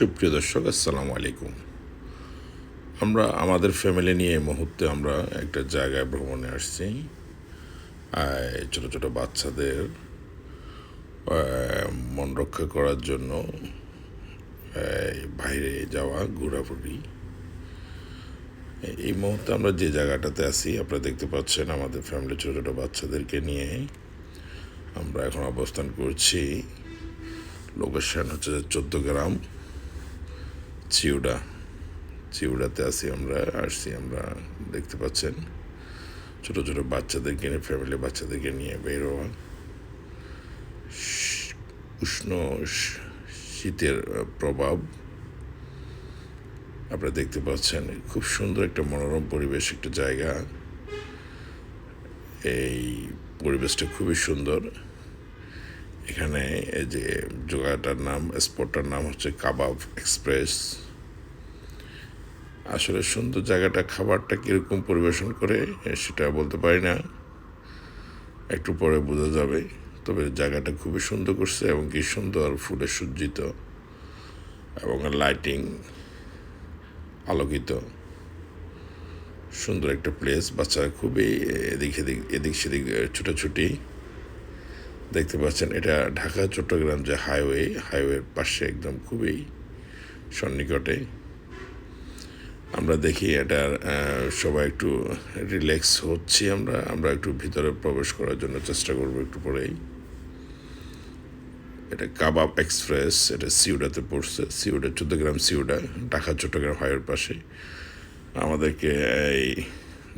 সুপ্রিয় দর্শক, আসসালামু আলাইকুম। আমরা, আমাদের ফ্যামিলি নিয়ে এই মুহূর্তে আমরা একটা জায়গায় ভ্রমণে আসছি। ছোট ছোট বাচ্চাদের মন রক্ষা করার জন্য বাইরে যাওয়া, ঘোরাঘুরি। এই মুহূর্তে আমরা যে জায়গাটাতে আছি, আপনারা দেখতে পাচ্ছেন আমাদের ফ্যামিলি ছোট ছোট বাচ্চাদেরকে নিয়ে আমরা এখন অবস্থান করছি। লোকেশন হচ্ছে চোদ্দ গ্রাম। চিউড়া, চিউড়াতে আছি আমরা, আসছি আমরা, দেখতে পাচ্ছেন। ছোট ছোট বাচ্চাদেরকে নিয়ে ফ্যামিলি বাচ্চাদেরকে নিয়ে বের হওয়া। উষ্ণ শীতের প্রভাব। আপনারা দেখতে পাচ্ছেন, খুব সুন্দর একটা মনোরম পরিবেশ, একটা জায়গা। এই পরিবেশটা খুবই সুন্দর। এখানে এই যে জায়গাটার নাম, স্পটটার নাম হচ্ছে কাবাব এক্সপ্রেস। আসলে সুন্দর জায়গাটা খাবারটা কীরকম পরিবেশন করে, সেটা বলতে পারি না। একটু পরে বোঝা যাবে, তবে জায়গাটা খুবই সুন্দর করছে এবং কি সুন্দর ফুলে সজ্জিত এবং লাইটিং আলোকিত। সুন্দর একটা প্লেস, বাচ্চারা খুবই এদিক এদিক এদিক সেদিক ছুটাছুটি। দেখতে পাচ্ছেন, এটা ঢাকা, চট্টগ্রাম যে হাইওয়ে, হাইওয়ের পাশে একদম খুবই সন্নিকটে। আমরা দেখি এটার সবাই একটু রিল্যাক্স হচ্ছি আমরা আমরা একটু ভিতরে প্রবেশ করার জন্য চেষ্টা করব একটু পরেই। এটা কাবাব এক্সপ্রেস, এটা সিউডাতে পড়ছে, সিউডা চোদ্দ গ্রাম সিউডা, ঢাকা, চট্টগ্রাম হাইওয়ের পাশে। আমাদেরকে এই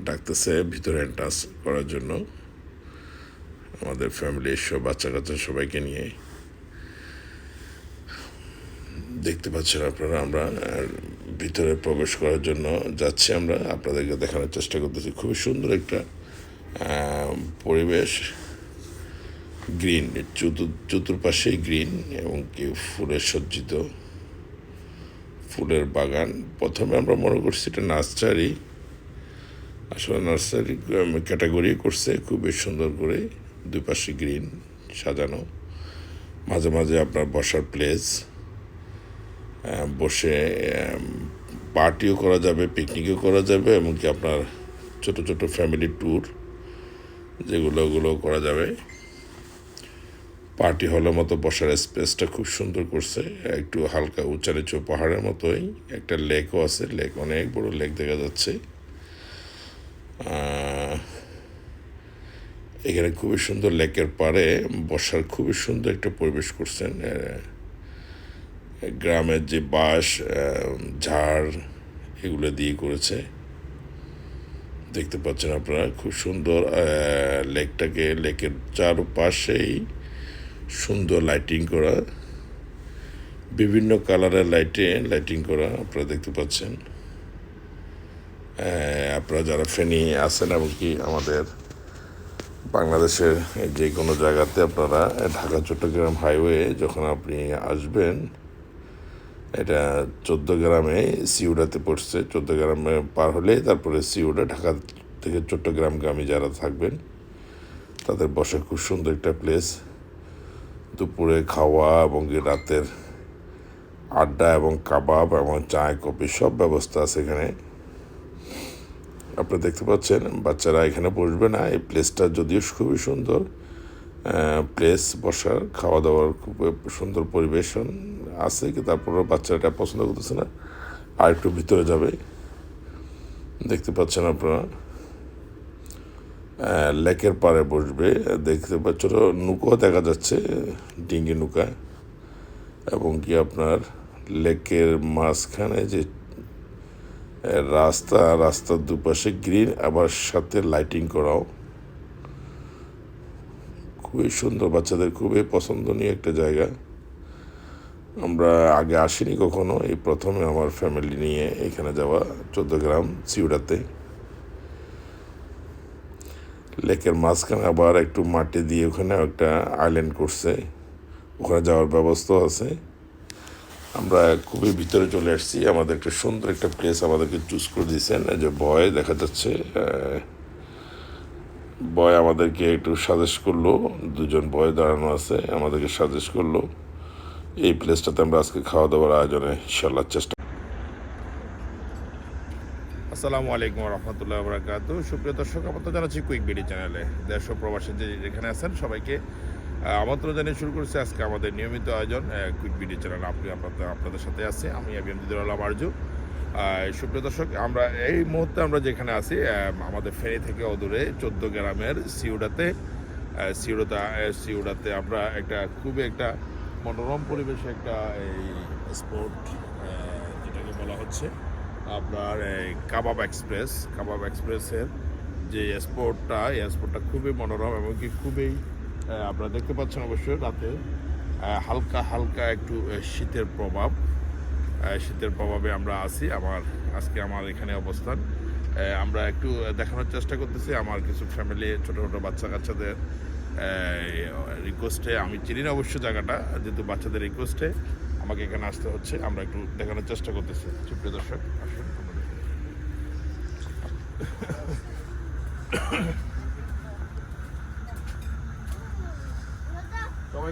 ডাকতেছে ভিতরে এন্টাস করার জন্য। আমাদের ফ্যামিলির সব বাচ্চা কাচ্চা সবাইকে নিয়ে। দেখতে পাচ্ছেন আপনারা, আমরা ভিতরে প্রবেশ করার জন্য যাচ্ছি আমরা। আপনাদেরকে দেখানোর চেষ্টা করতেছি। খুবই সুন্দর একটা পরিবেশ। গ্রিন চতুর, চতুর্পাশেই গ্রিন এবং কি ফুলে সজ্জিত। ফুলের বাগান। প্রথমে আমরা মনে করছি এটা নার্সারি। আসলে নার্সারি ক্যাটাগরি করছে খুবই সুন্দর করে। দুই পাশে গ্রিন, সাজানো। মাঝে মাঝে আপনার বসার প্লেস বসে পার্টিও করা যাবে পিকনিকও করা যাবে, এমনকি আপনার ছোট ছোট ফ্যামিলি ট্যুর যেগুলো ওগুলো করা যাবে। পার্টি হলের মতো বসার স্পেসটা খুব সুন্দর করছে। একটু হালকা উঁচা নিচু পাহাড়ের মতোই। একটা লেকও আছে লেক অনেক বড় লেক দেখা যাচ্ছে। এখানে খুবই সুন্দর লেকের পাড়ে বসার খুবই সুন্দর একটা পরিবেশ করছেন গ্রামের যে বাঁশ ঝাড় এগুলো দিয়ে করেছে। দেখতে পাচ্ছেন আপনারা খুব সুন্দর লেকটাকে, লেকের চারপাশেই সুন্দর লাইটিং করা, বিভিন্ন কালারের লাইটে লাইটিং করা আপনারা দেখতে পাচ্ছেন। আপনারা যারা ফেনি আছেন এমনকি আমাদের বাংলাদেশের যে কোনো জায়গাতে আপনারা ঢাকা, চট্টগ্রাম হাইওয়ে যখন আপনি আসবেন, এটা চোদ্দ গ্রামে সিউড়াতে পড়ছে। চোদ্দ গ্রামে পার হলে তারপরে সিউড়া, ঢাকা থেকে চট্টগ্রামগামী যারা থাকবেন, তাদের বসে খুব সুন্দর একটা প্লেস দুপুরে খাওয়া এবং রাতের আড্ডা এবং কাবাব এবং চায়, কফি সব ব্যবস্থা আছে এখানে। আপনি দেখতে পাচ্ছেন, বাচ্চারা এখানে বসবে না। এই প্লেসটা যদিও খুবই সুন্দর প্লেস বসার খাওয়া দাওয়ার খুব সুন্দর পরিবেশন আছে কি তারপরে বাচ্চারা এটা পছন্দ করতেছে না, আর একটু ভিতরে যাবে। দেখতে পাচ্ছেন আপনারা লেকের পাড়ে বসবে। দেখতে পাচ্ছেন নৌকো দেখা যাচ্ছে, ডিঙ্গি নৌকা, এবং কি আপনার লেকের মাঝখানে যে রাস্তা, রাস্তার দুপাশে গ্রিন আবার সাথে লাইটিং করাও। খুবই সুন্দর, বাচ্চাদের খুবই পছন্দনীয় একটা জায়গা। আমরা আগে আসিনি কখনো, এই প্রথমে আমার ফ্যামিলি নিয়ে এখানে যাওয়া, চোদ্দ গ্রাম চিউড়াতে লেকের মাঝখানে আবার একটু মাটি দিয়ে ওখানে একটা আইল্যান্ড করছে। ওখানে যাওয়ার ব্যবস্থাও আছে। আমরা খুবই ভিতরে চলে আসছি। আমাদের একটা সুন্দর একটা প্লেস আমাদেরকে চুজ করে দিয়েছেন। যে ভয় দেখা যাচ্ছে বয় আমাদেরকে একটু সাজেস্ট করল। দুজন বয় দাঁড়ানো আছে, আমাদেরকে সাজেস্ট করল। এই প্লেসটাতে আমরা আজকে খাওয়া দাওয়ার আয়োজনে ইনশাল্লাহ চেষ্টা আসসালামু আলাইকুম রহমতুল্লাহ বরাকাত সুপ্রিয় দর্শক আমরা তো জানাচ্ছি কুইক বিডি চ্যানেলে। দেশ প্রবাসী যে যেখানে আছেন, সবাইকে আমন্ত্রণ জানিয়ে শুরু করছে আজকে আমাদের নিয়মিত আয়োজন কুইক বিডি চ্যানেল আপনি আপনাদের আপনাদের সাথে আছি। আমি আবিএম দিদুর আলম আরজু সুপ্রিয় দর্শক, আমরা এই মুহূর্তে আমরা যেখানে আছি আমাদের ফেরি থেকে অদূরে চোদ্দ গ্রামের সিউডাতে সিউড়াতে সিউড়াতে আমরা একটা খুবই একটা মনোরম পরিবেশে একটা এই স্পোর্ট যেটাকে বলা হচ্ছে আপনার, এই কাবাব এক্সপ্রেস কাবাব এক্সপ্রেসের যে স্পোর্টটা এই স্পোর্টটা খুবই মনোরম এবং কি খুবই আপনারা দেখতে পাচ্ছেন অবশ্যই রাতে হালকা হালকা একটু শীতের প্রভাব। শীতের প্রভাবে আমরা আছি, আমার, আজকে আমার এখানে অবস্থান। আমরা একটু দেখানোর চেষ্টা করতেছি। আমার কিছু ফ্যামিলি ছোটো ছোটো বাচ্চা কাচ্চাদের রিকোয়েস্টে আমি চিনি না অবশ্য জায়গাটা, যেহেতু বাচ্চাদের রিকোয়েস্টে আমাকে এখানে আসতে হচ্ছে। আমরা একটু দেখানোর চেষ্টা করতেছি। সুপ্রিয় দর্শক, আসুন আমরা দেখি।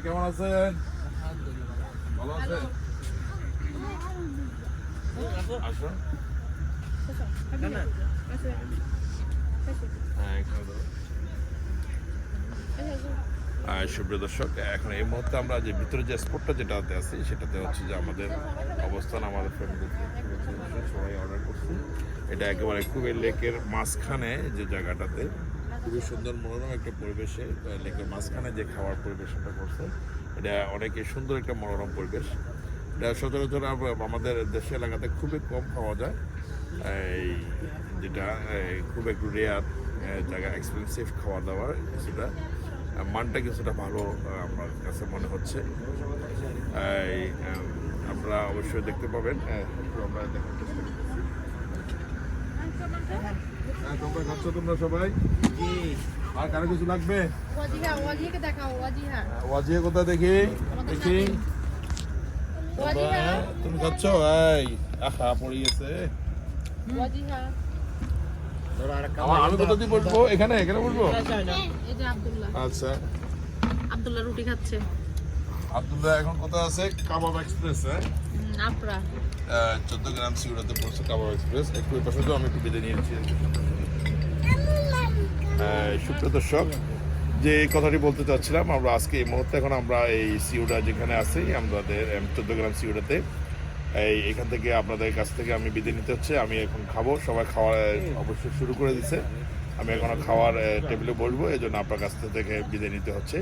কেমন আছেন? ভালো আছেন? আসুন। হ্যাঁ। সুপ্রিয় দর্শক, এখন এই মুহূর্তে আমরা যে ভিতরে যে স্পটটা যেটাতে আছি, সেটাতে হচ্ছে যে আমাদের অবস্থান, আমাদের ফ্যামিলি সবাই অর্ডার করছি। এটা একেবারে খুবই লেকের মাঝখানে যে জায়গাটাতে। খুবই সুন্দর মনোরম একটা পরিবেশে লেকের মাঝখানে যে খাওয়ার পরিবেশনটা করছে, এটা অনেকই সুন্দর একটা মনোরম পরিবেশ। এটা সচরাচর আমাদের দেশের এলাকাতে খুবই কম পাওয়া যায়। এই যেটা খুব একটু রেয়ার জায়গা এক্সপেন্সিভ খাওয়া দাওয়ার কিছুটা মানটা কিছুটা ভালো আমার কাছে মনে হচ্ছে। আপনারা অবশ্যই দেখতে পাবেন আমরা দেখার চেষ্টা হ্যাঁ, তোমরা খাচ্ছ তোমরা সবাই? আর কারও কিছু লাগবে? ওয়াজিয়া কোথায় দেখি? দেখি। তুমি খাচ্ছ? এই আহা পড়ে গেছে। ওয়াজিহা। আমি কোথা দিয়ে বসবো? এখানে এখানে বসবো? এই যে আব্দুল্লাহ। আচ্ছা। আব্দুল্লাহ রুটি খাচ্ছে। আব্দুল্লাহ এখন কোথায় আছে? Kebab express. হ্যাঁ চোদ্দ গ্রাম সিউড়াতে পড়ছে কাবাব এক্সপ্রেস। একটু ওই পাশে তো আমি একটু বেঁধে নিয়েছি। সুপ্রিয় দর্শক, যে কথাটি বলতে চাচ্ছিলাম, আমরা আজকে এই মুহূর্তে এখন আমরা এই সিউড়া যেখানে আছি, আমাদের চোদ্দ গ্রাম সিউড়াতে এই এখান থেকে আপনাদের কাছ থেকে আমি বিদায় নিতে হচ্ছে। আমি এখন খাব। সবাই খাওয়ার অবশ্যই শুরু করে দিছে। আমি এখনও খাওয়ার টেবিলে বসবো। এই জন্য আপনার কাছ থেকে বিদায় নিতে হচ্ছে।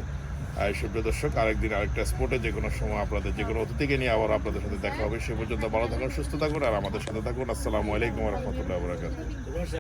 সুপ্রিয় দর্শক, আরেকদিন আরেকটা স্পোর্টে যে কোনো সময় আপনাদের যে কোনো অতিথিকে নিয়ে আবার আপনাদের সাথে দেখা হবে। সে পর্যন্ত ভালো থাকুন, সুস্থ থাকুন, আর আমাদের সাথে থাকুন। আসসালামু আলাইকুম রহমতুল্লাহ বরাকাত